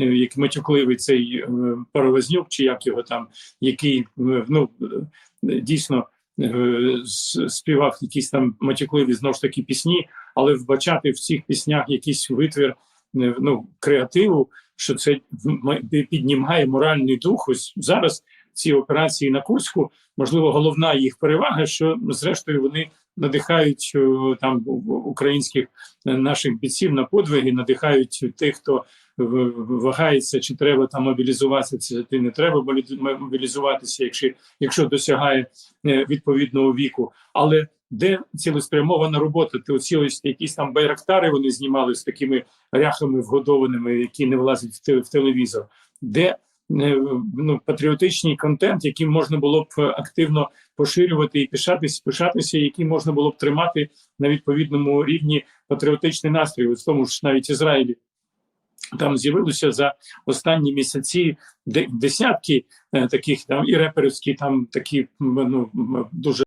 е, як матюкливий цей е, паровознюк, чи як його там, який е, ну дійсно співав якісь там матюкливі знову ж таки пісні, але вбачати в цих піснях якийсь витвір ну, креативу, що це піднімає моральний дух. Ось зараз ці операції на Курську, можливо, головна їх перевага, що зрештою вони надихають е, там українських е, наших бійців на подвиги, надихають тих, хто вагається, чи треба там мобілізуватися, чи не треба мобілізуватися, якщо, якщо досягає е, відповідного віку. Але де цілеспрямована робота? Ти оці ось якісь там байрактари вони знімали з такими ряхами вгодованими, які не влазять в, телевізор. Де ну, патріотичний контент, яким можна було б активно поширювати і пишатися, пишатися, який можна було б тримати на відповідному рівні патріотичний настрій. В тому ж навіть Ізраїлі там з'явилося за останні місяці де- десятки е, таких там і реперівські, там такі ну дуже.